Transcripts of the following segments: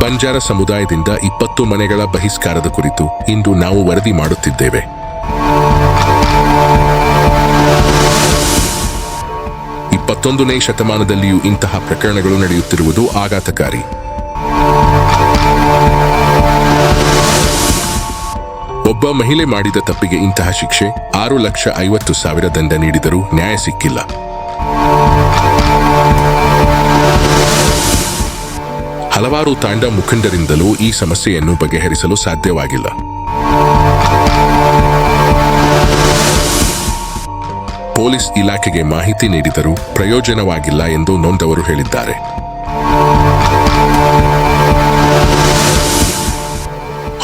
ಬಂಜಾರ ಸಮುದಾಯದಿಂದ ಇಪ್ಪತ್ತು ಮನೆಗಳ ಬಹಿಷ್ಕಾರದ ಕುರಿತು ಇಂದು ನಾವು ವರದಿ ಮಾಡುತ್ತಿದ್ದೇವೆ. ಇಪ್ಪತ್ತೊಂದನೇ ಶತಮಾನದಲ್ಲಿಯೂ ಇಂತಹ ಪ್ರಕರಣಗಳು ನಡೆಯುತ್ತಿರುವುದು ಆಘಾತಕಾರಿ. ಒಬ್ಬ ಮಹಿಳೆ ಮಾಡಿದ ತಪ್ಪಿಗೆ ಇಂತಹ ಶಿಕ್ಷೆ ಆರು ಲಕ್ಷ ಐವತ್ತು ಸಾವಿರ ದಂಡ ನೀಡಿದರೂ ನ್ಯಾಯ ಸಿಕ್ಕಿಲ್ಲ. ಹಲವಾರು ತಾಂಡ ಮುಖಂಡರಿಂದಲೂ ಈ ಸಮಸ್ಯೆಯನ್ನು ಬಗೆಹರಿಸಲು ಸಾಧ್ಯವಾಗಿಲ್ಲ. ಪೊಲೀಸ್ ಇಲಾಖೆಗೆ ಮಾಹಿತಿ ನೀಡಿದರೂ ಪ್ರಯೋಜನವಾಗಿಲ್ಲ ಎಂದು ನೊಂದವರು ಹೇಳಿದ್ದಾರೆ.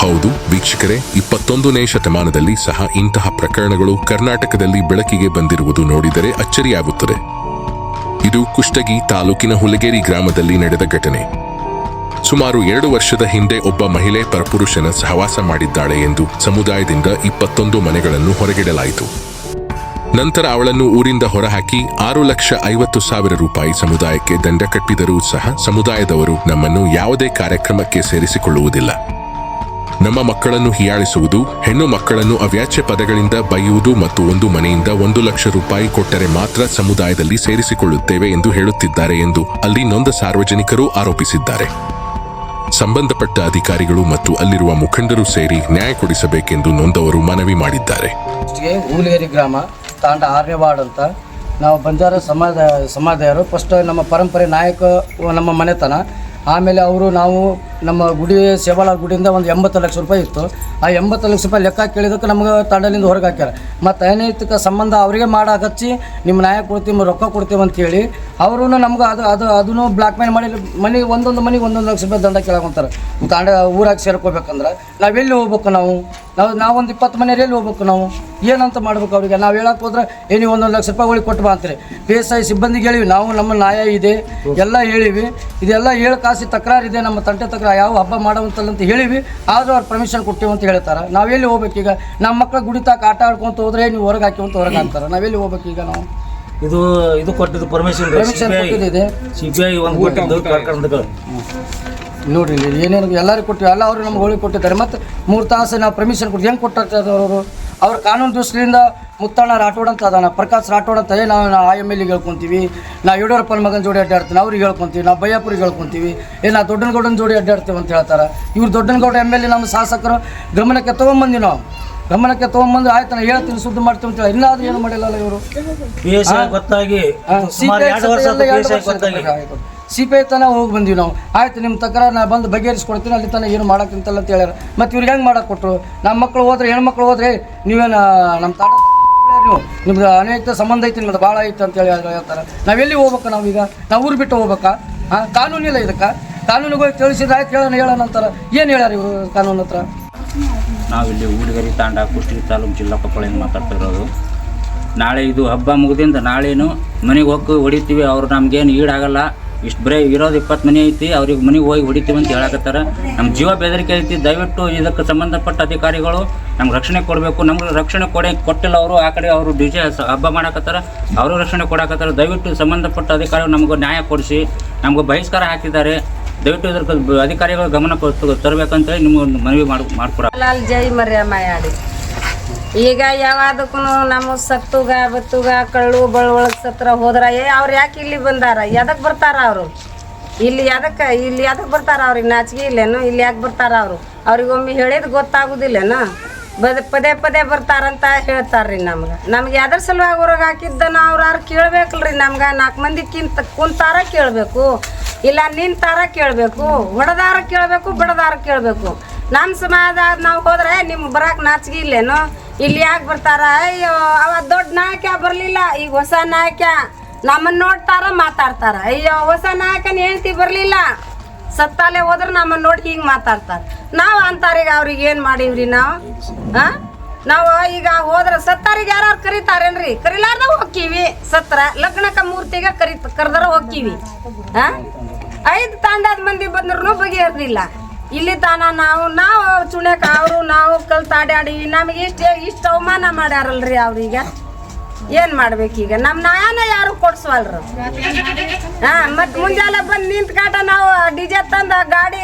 ಹೌದು, ವೀಕ್ಷಕರೇ, ಇಪ್ಪತ್ತೊಂದನೇ ಶತಮಾನದಲ್ಲಿ ಸಹ ಇಂತಹ ಪ್ರಕರಣಗಳು ಕರ್ನಾಟಕದಲ್ಲಿ ಬೆಳಕಿಗೆ ಬಂದಿರುವುದು ನೋಡಿದರೆ ಅಚ್ಚರಿಯಾಗುತ್ತದೆ. ಇದು ಕುಷ್ಟಗಿ ತಾಲೂಕಿನ ಹುಲಗೇರಿ ಗ್ರಾಮದಲ್ಲಿ ನಡೆದ ಘಟನೆ. ಸುಮಾರು ಎರಡು ವರ್ಷದ ಹಿಂದೆ ಒಬ್ಬ ಮಹಿಳೆ ಪರಪುರುಷನ ಸಹವಾಸ ಮಾಡಿದ್ದಾಳೆ ಎಂದು ಸಮುದಾಯದಿಂದ ಇಪ್ಪತ್ತೊಂದು ಮನೆಗಳನ್ನು ಹೊರಗಿಡಲಾಯಿತು. ನಂತರ ಅವಳನ್ನು ಊರಿಂದ ಹೊರಹಾಕಿ ಆರು ಲಕ್ಷ ಐವತ್ತು ಸಾವಿರ ರೂಪಾಯಿ ಸಮುದಾಯಕ್ಕೆ ದಂಡ ಕಟ್ಟಿದರೂ ಸಹ ಸಮುದಾಯದವರು ನಮ್ಮನ್ನು ಯಾವುದೇ ಕಾರ್ಯಕ್ರಮಕ್ಕೆ ಸೇರಿಸಿಕೊಳ್ಳುವುದಿಲ್ಲ. ನಮ್ಮ ಮಕ್ಕಳನ್ನು ಹೀಯಾಳಿಸುವುದು, ಹೆಣ್ಣು ಮಕ್ಕಳನ್ನು ಅವ್ಯಾಚ್ಯ ಪದಗಳಿಂದ ಬೈಯುವುದು ಮತ್ತು ಒಂದು ಮನೆಯಿಂದ ಒಂದು ಲಕ್ಷ ರೂಪಾಯಿ ಕೊಟ್ಟರೆ ಮಾತ್ರ ಸಮುದಾಯದಲ್ಲಿ ಸೇರಿಸಿಕೊಳ್ಳುತ್ತೇವೆ ಎಂದು ಹೇಳುತ್ತಿದ್ದಾರೆ ಎಂದು ಅಲ್ಲಿ ನೊಂದ ಸಾರ್ವಜನಿಕರು ಆರೋಪಿಸಿದ್ದಾರೆ. ಸಂಬಂಧಪಟ್ಟ ಅಧಿಕಾರಿಗಳು ಮತ್ತು ಅಲ್ಲಿರುವ ಮುಖಂಡರು ಸೇರಿ ನ್ಯಾಯ ಕೊಡಿಸಬೇಕೆಂದು ನೊಂದವರು ಮನವಿ ಮಾಡಿದ್ದಾರೆ. ಹೂಲೇರಿ ಗ್ರಾಮ, ತಾಂಡ ಆರನೇ ಅಂತ ನಾವು ಬಂಜಾರ ಸಮಾಜ, ಸಮಾಜದವರು ಫಸ್ಟ್ ನಮ್ಮ ಪರಂಪರೆ ನಾಯಕ, ನಮ್ಮ ಮನೆತನ ಆಮೇಲೆ ಅವರು ನಾವು ನಮ್ಮ ಗುಡಿ ಸೇವಾಳ ಗುಡಿಯಿಂದ ಒಂದು ಎಂಬತ್ತು ಲಕ್ಷ ರೂಪಾಯಿ ಇತ್ತು. ಆ ಎಂಬತ್ತು ಲಕ್ಷ ರೂಪಾಯಿ ಲೆಕ್ಕ ಕೇಳಿದಕ್ಕೆ ನಮ್ಗೆ ತಂಡಲಿಂದ ಹೊರಗೆ ಹಾಕ್ಯಾರ. ಮತ್ತು ಅನೈತಿಕ ಸಂಬಂಧ ಅವರಿಗೆ ಮಾಡಾಕಚ್ಚಿ ನಿಮ್ಮ ನ್ಯಾಯ ಕೊಡ್ತೀವಿ ರೊಕ್ಕ ಕೊಡ್ತೀವಿ ಅಂತೇಳಿ ಅವರು ನಮ್ಗೆ ಅದು ಅದು, ಅದನ್ನು ಬ್ಲಾಕ್ ಮೇಲ್ ಮಾಡಿ, ಮನೆ, ಒಂದೊಂದು ಮನೆಗೆ ಒಂದೊಂದು ಲಕ್ಷ ರೂಪಾಯಿ ದಂಡ ಕೇಳಕೊಂತಾರೆ. ತಾಂಡ ಊರಾಗ ಸೇರ್ಕೋಬೇಕಂದ್ರೆ ನಾವೆಲ್ಲಿ ಹೋಗ್ಬೇಕು ನಾವು? ನಾವು ನಾವೊಂದು ಇಪ್ಪತ್ತು ಮನೆಯಲ್ಲಿ ಹೋಗ್ಬೇಕು ನಾವು? ಏನಂತ ಮಾಡ್ಬೇಕು ಅವರಿಗೆ? ನಾವು ಹೇಳಕ್ಕೆ ಹೋದ್ರೆ ಏ ನೀವು ಒಂದೊಂದು ಲಕ್ಷ ರೂಪಾಯಿ ಒಳಗೆ ಕೊಟ್ಟು ಬಾ ಅಂತಾರೆ. ಪಿ ಎಸ್ ಐ ಸಿಬ್ಬಂದಿಗೆ ಹೇಳಿವಿ ನಾವು ನಮ್ಮ ನ್ಯಾಯ ಇದೆ. ಎಲ್ಲ ಹೇಳಿವಿ. ಇದೆಲ್ಲ ಹೇಳಿ ಕಾಸಿ ತಕರಾರು ಇದೆ ನಮ್ಮ ತಂಟೆ ತಕರಾರು ಯಾವ ಹಬ್ಬ ಮಾಡುವಂತಲ್ಲ ಅಂತ ಹೇಳಿವಿ. ಆದರೂ ಅವ್ರು ಪರ್ಮಿಷನ್ ಕೊಟ್ಟಿವಿ ಅಂತ ಹೇಳ್ತಾರೆ. ನಾವೆಲ್ಲಿ ಹೋಗ್ಬೇಕೀಗ ಈಗ? ನಮ್ಮ ಮಕ್ಕಳು ಗುಡಿತಾಕ ಆಟ ಆಡ್ಕೊಂತ ಹೋದ್ರೆ ನೀವು ಹೊರಗೆ ಹಾಕಿ ಅಂತ ಹೊರಗೆ ಹಾಕ್ತಾರೆ. ನಾವೆಲ್ಲಿ ಹೋಗ್ಬೇಕು ಈಗ ನಾವು? ಇದು ಇದು ಕೊಟ್ಟಿದ್ದು ಪರ್ಮಿಷನ್ ಪರ್ಮಿಷನ್ ಕೊಟ್ಟಿದೆ ಸಿ ಬಿ ಐ ಒಂದು ಕೊಟ್ಟಿದ್ದು ನೋಡ್ರಿ, ಇಲ್ಲಿ ಏನೇನು ಎಲ್ಲರಿಗೂ ಕೊಟ್ಟಿವಿ ಎಲ್ಲ ಅವರು ನಮ್ಗೆ ಹೋಳಿ ಕೊಟ್ಟಿದ್ದಾರೆ. ಮತ್ತು ಮೂರು ತಾಸು ನಾವು ಪರ್ಮಿಷನ್ ಕೊಟ್ಟು ಹೆಂಗೆ ಕೊಟ್ಟಾಗ್ತದೆ ಅವರು? ಅವ್ರ ಕಾನೂನು ದೃಷ್ಟಿಯಿಂದ ಮುತ್ತಣ್ಣ ರಾಠೋಡ್ ಅಂತ ಅದಾನ, ಪ್ರಕಾಶ್ ರಾಠೋಡ್ ಅಂತ ನಾವು ನಾವು ಆ ಎಂ ಎಲ್ ಹೇಳ್ಕೊಂತೀವಿ. ನಾವು ಯಡಿಯೂರಪ್ಪನ ಮಗನ ಜೋಡಿ ಅಡ್ಡಾಡ್ತೀನಿ ಅವ್ರಿಗೆ ಹೇಳ್ಕೊಂತೀವಿ, ನಾವು ಬಯ್ಯಾಪುರಿಗೆ ಹೇಳ್ಕೊಂತೀವಿ. ಏ ನಾವು ದೊಡ್ಡನಗೌಡನ ಜೋಡಿ ಅಡ್ಡಾಡ್ತೀವಿ ಅಂತ ಹೇಳ್ತಾರೆ. ಇವ್ರು ದೊಡ್ಡನಗೌಡ ಎಂ ಎಲ್ ಎ ನಮ್ಮ ಶಾಸಕರು, ಗಮನಕ್ಕೆ ತೊಗೊಂಬಂದಿ ನಾವು. ಗಮನಕ್ಕೆ ತಗೊಂಡ್ಬಂದು ಆಯ್ತು ನಾನು ಹೇಳ್ತೀನಿ ಸುದ್ದಿ ಮಾಡ್ತೀನಿ ಅಂತ ಹೇಳಿ. ಇನ್ನಾದ್ರೂ ಏನು ಮಾಡಿಲ್ಲಲ್ಲ ಇವರು? ಗೊತ್ತಾಗಿ ಸುಮಾರು ಎರಡು ವರ್ಷ ಗೊತ್ತಾಗಿ ಸಿ ಪಿ ಐ ತನ ಹೋಗಿ ಬಂದ್ವಿ ನಾವು. ಆಯ್ತು ನಿಮ್ಮ ತಕರ ನಾ ಬಂದು ಬಗೆಹರಿಸ್ಕೊಡ್ತೀನಿ ಅಲ್ಲಿ ತನಕ ಏನು ಮಾಡಕ್ಕಿಂತಲ್ಲ ಅಂತ ಹೇಳ್ಯಾರ. ಮತ್ತು ಇವ್ರಿಗೆ ಹೆಂಗೆ ಮಾಡಕ್ಕೆ ಕೊಟ್ಟರು ನಮ್ಮ ಮಕ್ಕಳು ಹೋದ್ರೆ ಹೆಣ್ಮಕ್ಳು ಹೋದ್ರೆ ನೀವೇನು ನಮ್ಮ ತಾಡ ನೀವು? ನಿಮ್ದು ಅನೇಕ ಸಂಬಂಧ ಐತಿ ನಿಮ್ದು ಭಾಳ ಐತೆ ಅಂತ ಹೇಳಿ ಹೇಳ್ತಾರೆ. ನಾವೆಲ್ಲಿ ಹೋಗ್ಬೇಕು ನಾವೀಗ ನಾವು ಊರು ಬಿಟ್ಟು ಹೋಗ್ಬೇಕಾ? ಹಾಂ ಕಾನೂನಿಲ್ಲ ಇದಕ್ಕೆ. ಕಾನೂನಿಗೆ ಹೋಗಿ ತಿಳಿಸಿದ್ರೆ ಆಯ್ತು ಹೇಳೋಣ ಹೇಳೋಣ ಅಂತಾರೆ. ಏನು ಹೇಳ್ಯಾರ ಇವರು ಕಾನೂನು ಹತ್ರ? ನಾವಿಲ್ಲಿ ಊಡಿಗರಿ ತಾಂಡ, ಕುಷ್ಟಗಿ ತಾಲೂಕು ಜಿಲ್ಲಾ ಕೊಪ್ಪಳಿಂದ ಮಾತಾಡ್ತಿರೋದು. ನಾಳೆ ಇದು ಹಬ್ಬ ಮುಗಿದಿಂದ ನಾಳೇನು ಮನೆಗೆ ಹೋಗಿ ಹೊಡಿತೀವಿ. ಅವ್ರು ನಮ್ಗೇನು ಈಡಾಗಲ್ಲ. ಇಷ್ಟು ಬರೀ ಇರೋದು ಇಪ್ಪತ್ತು ಮನೆ ಐತಿ. ಅವ್ರಿಗೆ ಮನೆಗೆ ಹೋಗಿ ಹೊಡಿತೀವಿ ಅಂತ ಹೇಳಕತ್ತಾರ. ನಮ್ಮ ಜೀವ ಬೆದರಿಕೆ ಐತಿ. ದಯವಿಟ್ಟು ಇದಕ್ಕೆ ಸಂಬಂಧಪಟ್ಟ ಅಧಿಕಾರಿಗಳು ನಮ್ಗೆ ರಕ್ಷಣೆ ಕೊಡಬೇಕು. ನಮ್ಗೆ ರಕ್ಷಣೆ ಕೊಡೆ ಕೊಟ್ಟಿಲ್ಲ ಅವರು. ಆ ಕಡೆ ಅವರು ಡಿ ಜೆ ಹಬ್ಬ ಮಾಡಕತ್ತಾರ. ಅವರು ರಕ್ಷಣೆ ಕೊಡಕತ್ತಾರ. ದಯವಿಟ್ಟು ಸಂಬಂಧಪಟ್ಟ ಅಧಿಕಾರಿಗಳು ನಮಗೂ ನ್ಯಾಯ ಕೊಡಿಸಿ. ನಮಗೂ ಬಹಿಷ್ಕಾರ ಹಾಕಿದ್ದಾರೆ. ದಯವಿಟ್ಟು ಇದಕ್ಕೆ ಅಧಿಕಾರಿಗಳು ಗಮನ ತರಬೇಕಂತೇಳಿ ನಿಮ್ಗೆ ಮನವಿ ಮಾಡಿ ಮಾಡ್ಕೊಡ. ಲಾಲ್ ಜೈ ಮರ್ಯಾಮಾಯಾಡಿ ಈಗ ಯಾವಾದಕ್ಕೂ ನಮ್ಮ ಸತ್ತುಗ, ಬತ್ತುಗ, ಕಳ್ಳು ಬಳ್ಳೊಳಗೆ ಸತ್ರ ಹೋದ್ರ, ಏ, ಅವ್ರು ಯಾಕೆ ಇಲ್ಲಿ ಬಂದಾರ? ಎದಕ್ಕೆ ಬರ್ತಾರ ಅವರು? ಇಲ್ಲಿ ಎದಕ್ಕೆ ಇಲ್ಲಿ ಎದಕ್ಕೆ ಬರ್ತಾರ ಅವ್ರಿಗೆ ನಾಚಿಕೆ ಇಲ್ಲೇನು? ಇಲ್ಲಿ ಯಾಕೆ ಬರ್ತಾರ ಅವರು? ಅವ್ರಿಗೊಮ್ಮೆ ಹೇಳಿದ್ ಗೊತ್ತಾಗುದಿಲ್ಲೇನು? ಬದ ಪದೇ ಪದೇ ಬರ್ತಾರಂತ ಹೇಳ್ತಾರ್ರಿ ನಮ್ಗೆ. ನಮ್ಗೆ ಯಾವ್ದ್ರ ಸಲುವಾಗಿ ಹೊರಗೆ ಹಾಕಿದ್ದನ ಅವ್ರು ಯಾರು ಕೇಳ್ಬೇಕಲ್ರಿ ನಮ್ಗೆ? ನಾಲ್ಕು ಮಂದಿ ಕಿಂತ ಕುಂತಾರ ಕೇಳಬೇಕು. ಇಲ್ಲ ನಿಂತಾರ ಕೇಳಬೇಕು. ಹೊಡೆದಾರ ಕೇಳಬೇಕು, ಬಡದಾರ ಕೇಳಬೇಕು. ನಮ್ಮ ಸಮಾಜ ನಾವು ಹೋದ್ರೆ ನಿಮ್ಗೆ ಬರಕ್ಕೆ ನಾಚಿಕೆ ಇಲ್ಲೇನು? ಇಲ್ಲಿ ಯಾಕೆ ಬರ್ತಾರ? ಅಯ್ಯೋ, ಅವ ದೊಡ್ಡ ನಾಯಕ ಬರಲಿಲ್ಲ, ಈಗ ಹೊಸ ನಾಯಕ. ನಮ್ಮನ್ನ ನೋಡ್ತಾರ, ಮಾತಾಡ್ತಾರ. ಅಯ್ಯೋ, ಹೊಸ ನಾಯಕನ ಹೇಳ್ತಿ ಬರಲಿಲ್ಲ. ಸತ್ತಾಲೆ ಹೋದ್ರೆ ನಮ್ಮನ್ನ ನೋಡಿ ಹಿಂಗೆ ಮಾತಾಡ್ತಾರೆ. ನಾವು ಅಂತಾರೀಗ ಅವ್ರಿಗೆ ಏನು ಮಾಡೀವ್ರಿ ನಾವು? ಹಾಂ ನಾವು ಈಗ ಹೋದ್ರೆ ಸತ್ತಾರಿಗೆ ಯಾರು ಕರೀತಾರೇನ್ರಿ? ಕರಿಲಾರ್ದ ಹೋಗ್ತೀವಿ ಸತ್ರ ಲಗ್ನಕ ಮೂರ್ತಿಗೆ ಕರಿ ಕರೆದ್ರ ಹೋಗ್ತೀವಿ ಐದು ತಾಂಡಾದ ಮಂದಿ ಬಂದ್ರೂ ಬಗೆಹರ್ದಿಲ್ಲ ಇಲ್ಲಿ ತಾನ ನಾವು ನಾವು ಚುಣ್ಯಕ ಅವರು, ನಾವು ಕಲ್ತಾಡ್ಯಾಡಿ, ನಮಗೆ ಇಷ್ಟ ಇಷ್ಟ ಅವಮಾನ ಮಾಡ್ಯಾರಲ್ರಿ ಅವ್ರೀಗ. ಏನ್ ಮಾಡ್ಬೇಕೀಗ ನಮ್ಮ ನಾಯನ ಯಾರು ಕೊಡ್ಸವಲ್ರು? ಹಾ ಮತ್ ಮುಂಜಾನೆ ಬಂದ್ ನಿಂತ್ ಕಾಟ ನಾವು ಡಿಜೆ ತಂದ ಗಾಡಿ,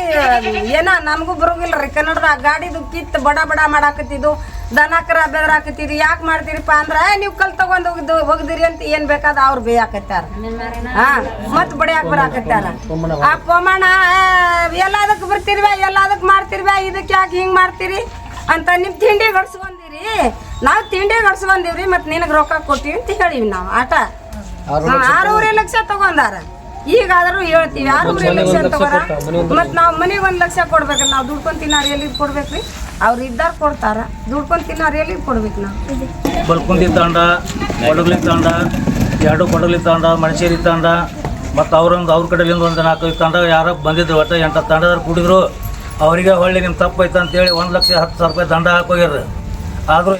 ಏನ ನಮಗೂ ಬರುಗಿಲ್ರಿ ಕನ್ನಡದ ಗಾಡಿದು ಕಿತ್ ಬಡ ಬಡ ಮಾಡಾಕತ್ತಿದ್ದು, ದನಕರ ಬೆದರಾಕತ್ತಿದ್ರಿ ಯಾಕೆ ಮಾಡ್ತೀರಿಪ್ಪ ಅಂದ್ರ ನೀವು ಕಲ್ ತಗೊಂಡ್ ಹೋಗಿದ್ದು, ಹೋಗದಿರಿ ಅಂತ ಏನ್ ಬೇಕಾದ ಅವ್ರು ಬೇಯಾಕತ್ತಾರ. ಹಾ ಮತ್ ಬಡಿಯಾಕ ಬರಾಕತ್ತಾರ. ಆ ಪ್ರಮಾಣ ಎಲ್ಲದಕ್ ಬರ್ತಿರ್ವ, ಎಲ್ಲದಕ್ ಮಾಡ್ತಿರ್ವ ಇದಕ್ಕೆ ಯಾಕೆ ಹಿಂಗ್ ಮಾಡ್ತೀರಿ ಅಂತ ನಿಮ್ ತಿಂಡಿ ಗಡ್ಸ್ಕೊಂಡಿರಿ ನಾವ್ ತಿಂಡಿ ಗಡ್ಸ್ಕೊಂಡಿವ್ರಿ ಮತ್ ನಿನಗ್ ರೊಕ್ಕ ಕೊಟ್ಟಿವಿ ಅಂತ ಹೇಳಿವಿ ನಾವು. ಆಟ? ಆರೂವರೆ ಲಕ್ಷ ತಗೊಂಡಾರ. ಈಗಾದ್ರೂ ಹೇಳ್ತೀವಿ ಆರೂವರೆ ಲಕ್ಷ ತಗೋರ? ಮತ್ ನಾವ್ ಮನೆಗೆ ಒಂದ್ ಲಕ್ಷ ಕೊಡ್ಬೇಕು ನಾವ್ ದುಡ್ಕೊಂಡ್ ತಿನ್ನಾರ ಎಲ್ಲಿ ಕೊಡ್ಬೇಕ್ರಿ. ಅವ್ರು ಇದ್ದಾರ ಕೊಡ್ತಾರ. ದುಡ್ಕೊಂಡ್ ತಿನ್ನಾರ ಎಲ್ಲಿ ಕೊಡ್ಬೇಕು ನಾವು. ಬಲ್ಕುಂದಿ ತಾಂಡ ಕೊಡಗ್ಲಿ ತಾಂಡ ಎರಡು ಕೊಡಗ್ಲಿ ತಾಂಡ ಮಣಸೇರಿ ತಾಂಡ ಮತ್ತು ಅವರೊಂದು ಅವ್ರ ಕಡೆಯಿಂದ ಒಂದು ನಾಲ್ಕು ತಾಂಡ ಯಾರೋ ಬಂದಿದ್ರು ಒಟ್ಟು ಎಂಟು ತಾಂಡದಾರ ಕುಡಿದ್ರು. ಅವರಿಗೆ ಹೊಳ್ಳಿ ನಿಮ್ಮ ತಪ್ಪು ಐತೆ ಅಂತೇಳಿ ಒಂದು ಲಕ್ಷ ಹತ್ತು ಸಾವಿರ ರೂಪಾಯಿ ದಂಡ ಹಾಕೋಗ್ಯಾರ ಆದರೂ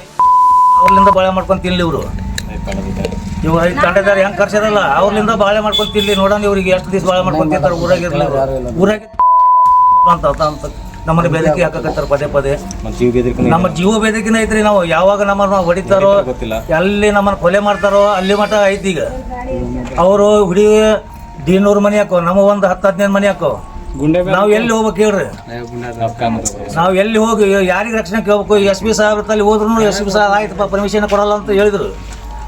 ಅವ್ರಲಿಂದ ಬಾಳೆ ಮಾಡ್ಕೊಂಡು ತಿನ್ಲಿ ಇವರು. ಇವ ಐದು ತಂಡದಾರ ಹೆಂಗೆ ಕರ್ಸದಲ್ಲ ಅವ್ರಲಿಂದ ಬಾಳೆ ಮಾಡ್ಕೊಂಡು ತಿನ್ಲಿ ನೋಡೋಣ ಇವ್ರಿಗೆ ಎಷ್ಟು ದಿವಸ ಬಾಳೆ ಮಾಡ್ಕೊಂಡು ತಿಂತಾರೆ ಊರಾಗಿರ್ಲಿ ಊರಾಗ ಅಂತ ಅಂತ ನಮ್ಮನ್ನ ಬೆದರಿಕೆ ಹಾಕಕತ್ತಾರ ಪದೇ ಪದೇ. ನಮ್ಮ ಜೀವ ಬೆದರಿಕೆನ ಐತ್ರಿ ನಾವು ಯಾವಾಗ ನಮ್ಮನ್ನ ಹೊಡಿತಾರೋ ಎಲ್ಲಿ ನಮ್ಮನ್ನ ಕೊಲೆ ಮಾಡ್ತಾರೋ ಅಲ್ಲಿ ಮಠ ಐತಿ ಈಗ. ಅವರು ಹುಡಿ ದೀನೂರು ಮನೆ ಹಾಕೋ ನಮ್ಮ ಒಂದು ಹತ್ತು ಹದಿನೈದು ಮನೆ ಹಾಕೋ. ನಾವು ಎಲ್ಲಿ ಹೋಗ್ಬೇಕು ಹೇಳ್ರಿ? ನಾವು ಎಲ್ಲಿ ಹೋಗಿ ಯಾರಿಗೆ ರಕ್ಷಣೆ ಕೇಳ್ಬೇಕು? ಎಸ್ ಪಿ ಸಾಹೇಬ್ರ ತಲೆ ಹೋದ್ರು ಎಸ್ ಪಿ ಸಾಹೇಬ್ ಆಯ್ತಪ್ಪ ಪರ್ಮಿಷನ್ ಕೊಡಲ್ಲ ಅಂತ ಹೇಳಿದ್ರು.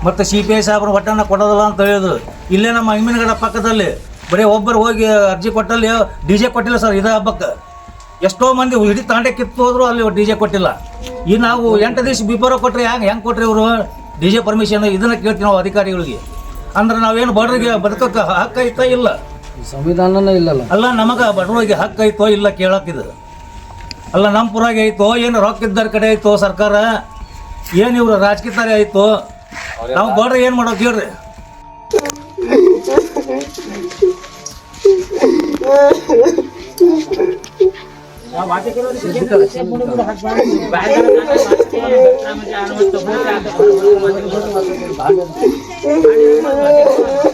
ಮತ್ತು ಸಿ ಪಿ ಐ ಸಾಹೇಬ್ರ ಒಟ್ಟನ್ನ ಕೊಡೋದಲ್ಲ ಅಂತ ಹೇಳಿದ್ರು. ಇಲ್ಲೇ ನಮ್ಮ ಅಮ್ಮಿನಗಡ ಪಕ್ಕದಲ್ಲಿ ಬರೀ ಒಬ್ಬರು ಹೋಗಿ ಅರ್ಜಿ ಕೊಟ್ಟಲ್ಲಿ ಡಿ ಜೆ ಕೊಟ್ಟಿಲ್ಲ ಸರ್ ಇದೇ ಹಬ್ಬಕ್ಕೆ. ಎಷ್ಟೋ ಮಂದಿ ಇಡೀ ತಾಂಡೆ ಕಿತ್ತು ಹೋದ್ರು ಅಲ್ಲಿ ಡಿ ಜೆ ಕೊಟ್ಟಿಲ್ಲ. ಈ ನಾವು ಎಂಟು ದಿವಸ ಬಿಫೋರ್ ಕೊಟ್ಟರೆ ಹೆಂಗೆ ಹೆಂಗೆ ಕೊಟ್ರಿ ಇವರು? ಡಿ ಜೆ ಪರ್ಮಿಷನ್ ಇದನ್ನ ಕೇಳ್ತೀವಿ ನಾವು ಅಧಿಕಾರಿಗಳಿಗೆ. ಅಂದ್ರೆ ನಾವೇನು ಬಡವರಿಗೆ ಬದುಕಕ್ಕೆ ಹಕ್ಕ ಇತ್ತ ಇಲ್ಲ. ಸಂವಿಧಾನನೇ ಇಲ್ಲಲ್ಲ. ಅಲ್ಲ ನಮಗ ಬಡವರಿಗೆ ಹಕ್ಕು ಐತೋ ಇಲ್ಲ ಕೇಳಕ್ಕಿದ ಅಲ್ಲ ನಮ್ಮ ಪುರಾಗೆ ಐತೋ ಏನು ರೊಕ್ಕ ಇದ್ದಾರ ಕಡೆ ಐತೋ ಸರ್ಕಾರ? ಏನು ಇವರು ರಾಜಕೀಯ ಐತೋ? ನಾವು ಬಡ್ರಿ ಏನು ಮಾಡೋದು ಹೇಳ್ರಿ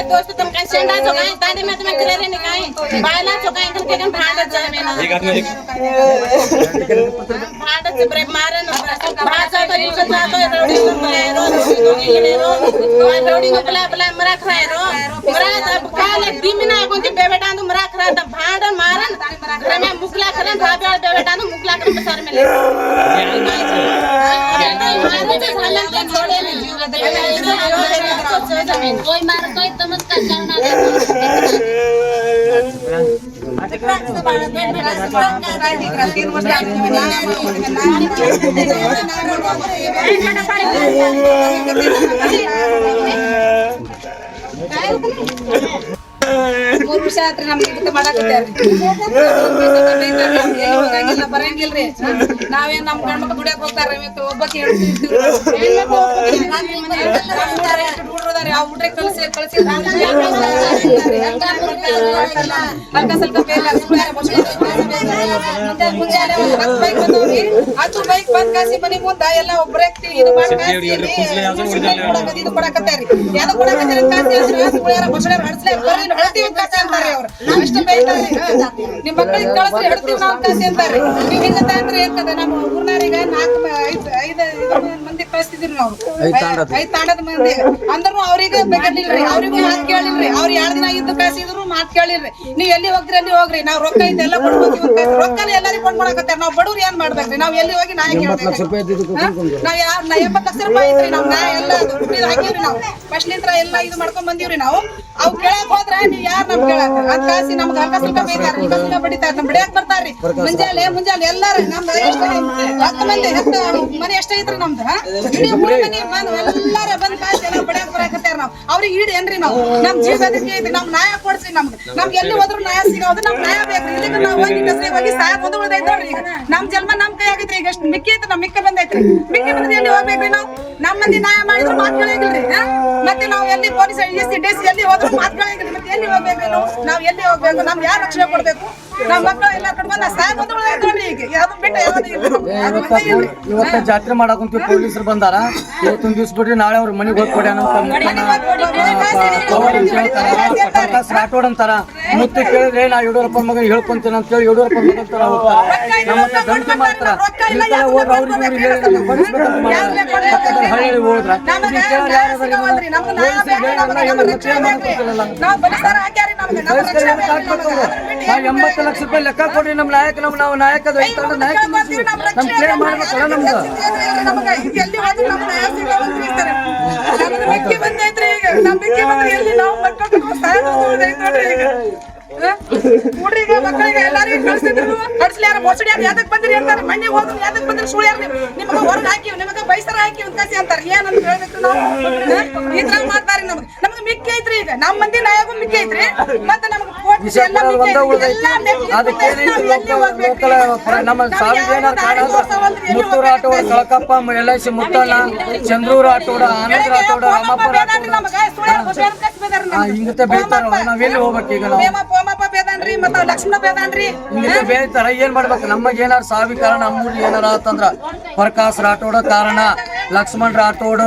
म्हणले दोस्त तुम काय शेंडाच हो काय ताडे में तुम्ही खरे रे नाही काय बायलाच हो काय तुमके कन भांडत जाय मेना भांडत ब्रेक मारन भाचा तो इल्क जातो रोडी करतोय रोज इकडे रोज रोडी कपला आपला मरा खराय रो। मरा जब काले दिमिना कोणती बेबेटा तू मरा खरा तर भांडण मारन घर में मुकला खरन धाब्या बेबेटा तू मुकला कर बसार मेले मारन झालं तर छोडेल sabihin, Oy, Marco, ito mas kagal na rin. Terima kasih telah! ಮೂರ್ ವರ್ಷ ಆತ್ರಿ ನಮ್ಗೆ ಇದಕ್ಕೆ ಮಾಡಾಕತ್ಯಾರ್ರಿ ಎಲ್ಲಿ ಹೋಗಂಗಿಲ್ಲ ಬರಂಗಿಲ್ರಿ ನಾವೇನ್ ನಮ್ ಗಂಡ್ಮಕ್ಳು ದುಡಿಯಕ್ ಹೋಗ್ತಾರ ಒಬ್ಬಕ್ಕೆ ಹುಡ್ರದಾರಿ ಆ ಹುಡ್ರೆ ಕಳ್ಸಿ ಕಳ್ಸಿ ಹಲ್ಕ ಸ್ವಲ್ಪ ಬೇಗ ಮುಂಜಾನೆ ಒಂದ್ ಹತ್ತ್ ಬೈಕ್ ಬಂದವ್ರಿ ಹತ್ತು ಬೈಕ್ ಬಂದ್ ಕಾಸಿ ಮನಿ ಮುಂದ ಎಲ್ಲ ಒಬ್ರೇ ಇದು ಮಾಡಿ ಕಾಸಿ ಇದು ಕೊಡಕತ್ತಾರಿ. ಯಾವ್ದು ಕೊಡಕತ್ತಾರಿ ಕಾಸಿ ಅಂದ್ರೆ ಸುಳ್ಯಾರ ಬಸಳೆ ಹಡ್ಸ್ಲೆ ಬರ್ರಿ ಹೇಳ್ತೀವಿ ಅಂತ ಕಾಸಿ ಅಂತಾರೆ ಅವ್ರು. ಅಷ್ಟು ಬೈತಾರ್ರಿ ನಿಮ್ ಮಕ್ಕಳಿಗೆ ಕಳ್ಸ್ರಿ ಹೇಳ್ತೀವಿ ನಾವು ಕಾಸಿ ಅಂತಾರೆ. ನೀವ್ ಹಿಂಗತ್ತ ಅಂದ್ರೆ ಏನ್ಕದ ನಮ್ಮ ಊರ್ನಾರೀಗ ನಾಲ್ಕು ಐದ್ ಐದ್ ಮಂದಿ ಕಳಿಸ್ತಿದ್ರಿ ನಾವು. ಐದ್ ತಾಂಡದ. ಮಂದಿ. ಅಂದ್ರೂ ಅವ್ರಿಗೆ ಬೇಕಾಗಿಲ್ರಿ ಅವ್ರಿಗೂ ಮಾತು ಕೇಳಿಲ್ರಿ. ಅವ್ರು ಎರಡ್ ದಿನ ಇದ್ದು ಕಾಸಿದ್ರು ಮಾತು ಕೇಳಿಲ್ರಿ. ನೀವ್ ಎಲ್ಲಿ ಹೋಗ್ರಿ ಅಲ್ಲಿ ಹೋಗ್ರಿ. ನಾವ್ ರೊಕ್ಕ ಇದೆಲ್ಲ ಎಲ್ಲ ಕೊಡ್ಬೋತೀವಿ ಅಂತ ಕೊಂಡ್ ಎಲ್ಲರಿಗೂ ಕೊಂಡ್ಕೊಳಕತ್ತಾರ ನಾವ್ ಬಡವ್ರು ಏನ್ ಮಾಡ್ಬೇಕ್ರಿ? ನಾವ್ ಎಲ್ಲಿ ಹೋಗಿ ಹಾ? ನಾವ್ ಯಾರ್ ನಾ ಎಂಬತ್ತು ಲಕ್ಷ ರೂಪಾಯಿ ಐತ್ರಿ. ನಾವ್ ನಾ ಎಲ್ಲ ಹಾಕಿವ್ರಿ ನಾವು. ಫಸ್ಟ್ ನಿಂತ್ರ ಎಲ್ಲ ಇದು ಮಾಡ್ಕೊಂಡ್ ಬಂದಿವ್ರಿ ನಾವು. ಅವ್ ಕೇಳಕ್ ಹೋದ್ರ ನೀವ್ ಯಾರ್ ನಮ್ ಕೇಳಕ್? ಅದ್ ಕಾಸಿ ನಮ್ಗ ಹಲ್ಕ ಬೈತಾರ ಬಡಿತಾರ ನಮ್ ಬಡಿಯಾಕ್ ಬರ್ತಾರ್ರಿ. ಮುಂಜಾನೆ ಮುಂಜಾನೆ ಎಲ್ಲಾರ ನಮ್ದು ಎಷ್ಟು ಹತ್ತು ಮಂದಿ ಹತ್ತು ಮನೆ ಎಷ್ಟೈತ್ರಿ ನಮ್ದು? ಇಡೀ ಊರ್ ಮನೆ ಬಂದ್ ಎಲ್ಲಾರ ಬಂದ್ ಕಾಸಿ ಎಲ್ಲ ಬಡಿಯಾಕ್ ಬರಾಕತ್ತಾರ ನಾವ್. ಅವ್ರಿಗೆ ಈಡ್ ಏನ್ರಿ ನಾವು? ನಮ್ ಜೀವ ಐತಿ ನಮ್ ನ್ಯಾಯ ಕೊಡ್ಸಿ ನಮ್ಗೆ. ನಮ್ಗೆ ಎಲ್ಲಿ ಹೋದ್ರು ನ್ಯಾಯ ಸಿಗೋದು ನಮ್ ನ್ಯಾಯ ಬೇಕ್ರಿ ಇದಕ್ಕೆ ನಾವ್ ಹೋಗಿ ಕಸ್ರಿ ಹೋಗಿ ಸಾಯ ಒಂದು ಉಳ್ದೈತ್ ನೋಡ್ರಿ ಈಗ. ನಮ್ ಜನ್ಮ ನಮ್ ಕೈ ಆಗೈತ್ರಿ ಈಗ. ಎಷ್ಟು ಮಿಕ್ಕಿ ಐತಿ ನಮ್ ಮಿಕ್ಕ ಬಂದೈತ್ರಿ. ಮಿಕ್ಕಿ ಬಂದ್ರೆ ಎಲ್ಲಿ ಹೋಗ್ಬೇಕ್ರಿ ನಾವು? ನಮ್ ಮಂದಿ ನ್ಯಾಯ ಮಾಡಿದ್ರು ಮಾತ್? ಮತ್ತೆ ನಾವು ಎಲ್ಲಿ ಪೊಲೀಸ್ ಎಸ್ ಡಿ ಎಲ್ಲಿ ಹೋದ್ರು ಮಾತ್ ಮತ್ತೆ ಎಲ್ಲಿ ಹೋಗ್ಬೇಕ್ರಿ ನಾವು ನಾವ್ ಎಲ್ಲಿ ಹೋಗ್ಬೇಕು? ನಮ್ಗೆ ಯಾರು ರಕ್ಷಣೆ ಕೊಡ್ಬೇಕು? ನಮ್ಮ ಮಕ್ಕಳು ಎಲ್ಲ ಕಟ್ಕೊಂಡ್ ಸಾಯ್ ಬಂದು ಉಳ್ದೈತ್ ನೋಡ್ರಿ ಈಗ. ಯಾವ್ದು ಬಿಟ್ಟು ಯಾವ್ದು ಇಲ್ಲ. ನಮ್ಗೆ. ಅದು ಇವತ್ತ ಜಾತ್ರೆ ಇಲ್ರಿ. ಇವತ್ತ ಪೊಲೀಸರು ಬಂದಾರ ಇವತ್ತೊಂದ್ ದಿವ್ಸ ಬಿಡ್ರಿ ನಾಳೆ ಅವ್ರ ಮನೆಗೆ ಹೋಗಿ ಕೊಡ್ಯಾನ ರಾಠೋಡ್ ಅಂತಾರ ಮುತ್ತು ಕೇಳಿದ್ರೆ ನಾ ಯಡಿಯೂರಪ್ಪ ಮಗ ಹೇಳ್ಕೊಂತೀನಿ ಅಂತ ಹೇಳಿ ಯಡಿಯೂರಪ್ಪ ಹೋಗ್ತಾರ ಮಾಡ್ತಾರ ಹೋದ್ರ ಅವ್ರಿಗೆ ಇವ್ರಿಗೆ ಹೇಳಿ ನಮ್ಗೆ ಹಳ್ಳಿ ಹೋದ್ರ ಎಂಬತ್ತು ಲಕ್ಷ ರೂಪಾಯಿ ಲೆಕ್ಕ ಕೊಡಿ ನಮ್ಮ ನಾಯಕ ನಮ್ ನಾವು ನಾಯಕ ನಾಯಕ ನಮ್ ಬೇಕು. ಮಾಡ್ಬೇಕಲ್ಲ ನಮ್ದು. ಬಂದೈತ್ರಿ ಈಗ. ಬಂದ್ರೆ ಎಲ್ಲಿ ನಾವು ಮಕ್ಕಳು ಉಳ್ದೈತ್ ನೋಡ್ರಿ ಈಗ. ಮಕ್ಕಳಿಗೆ ಎಲ್ಲಾರಿಗೂ ಕಳ್ಸಿದ್ರು ಕಳ್ಸ್ಲ್ಯಾರ ಮೊಸಡ್ಯಾರ ಯಾದಕ್ ಬಂದಿರಿ ಅಂತಾರೆ. ಮಣ್ಣಿ ಹೋದ್ರು ಯಾದಕ್ ಬಂದ್ರಿ? ನೀವು? ನಿಮಗೆ ಹೊರಗೆ ಹಾಕಿವ್ ನಿಮಗೆ ಬೈಸರ ಹಾಕಿ ಅಂತ ಅಂತಾರೆ. ಏನಂತ ಹೇಳ್ಬೇಕು ನಾವು? ಈ ತರ ಮಾಡ್ತಾರೆ ನಮ್ಗೆ. ನಮ್ಗೆ ಮಿಕ್ಕಿ ಐತ್ರಿ ಈಗ. ನಮ್ಮ ಮಂದಿ ನಾಯಗೂ ಮಿಕ್ಕಿ ಐತ್ರಿ. ಮತ್ತೆ ನಮ್ಗೆ ನಮ್ಮ ಮುತ್ತೂರು ಕಳಕಪ್ಪ ಮುತ್ತಣ್ಣ ಚಂದ್ರೂರ್ ಆಟೋಡ ಆನಂದ್ ಪೋಮಪ್ಪ ರಾಮಪ್ಪ ಹಿಂಗತೆ ಬೀಳ್ತಾರ? ಹೋಗ್ಬೇಕು ಈಗ ನಾವು? ಲಕ್ಷ್ಮಣ ಬೇದಾನ್ರಿ ಹಿಂಗತೆ ಬೇಯ್ತಾರ ಏನ್ ಮಾಡ್ಬೇಕು? ನಮಗೆ ಏನಾರ ಸಾವಿ ಕಾರಣ ಅಮ್ಮೂರಿ ಏನಾರ ಆತಂದ್ರ ಪ್ರಕಾಶ್ ರಾಠೋಡ ಕಾರಣ. ಲಕ್ಷ್ಮಣ್ ರಾಠೋಡ್,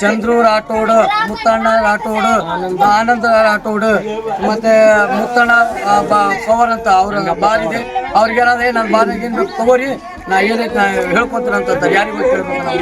ಚಂದ್ರು ರಾಠೋಡ್, ಮುತ್ತಣ್ಣ ರಾಠೋಡ್, ಆನಂದ್ ರಾಠೋಡ್, ಮತ್ತೆ ಮುತ್ತಣ್ಣ ಪವರ್ ಅಂತ ಅವ್ರ ಬಾರಿದೆ ಅವ್ರಿಗೆ ಏನಾದ್ರೆ ನಾನು ಬಾರಿಗೆ ತಗೋರಿ ನಾ ಏನೈತೆ ನಾ ಹೇಳ್ಕೊಂತೀನಿ ಅಂತ ಯಾರಿಗೂ ಕೇಳ್ಬೇಕು ನಾವು